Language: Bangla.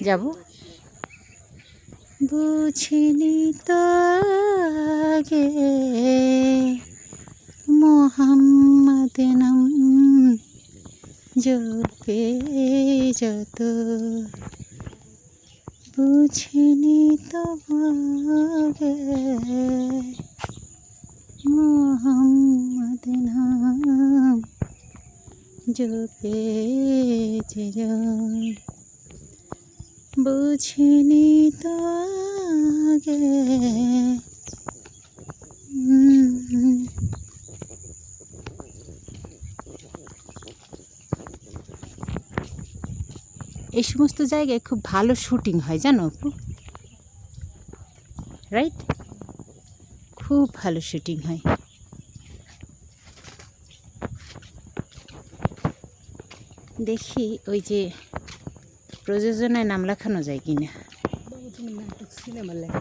যাব? বুঝিনি তো আগে মোহাম্মদ নাম জপে যত। বুঝিনি তো আগে মোহাম্মদ নাম জপে যে বুঝিনি তো আগে। এই সমস্ত জায়গায় খুব ভালো শুটিং হয়, জানো আপু রাইট খুব ভালো শুটিং হয়। দেখি ওই যে প্রযোজনায় নাম লেখানো যায় কিনা? সিনেমা লেখা।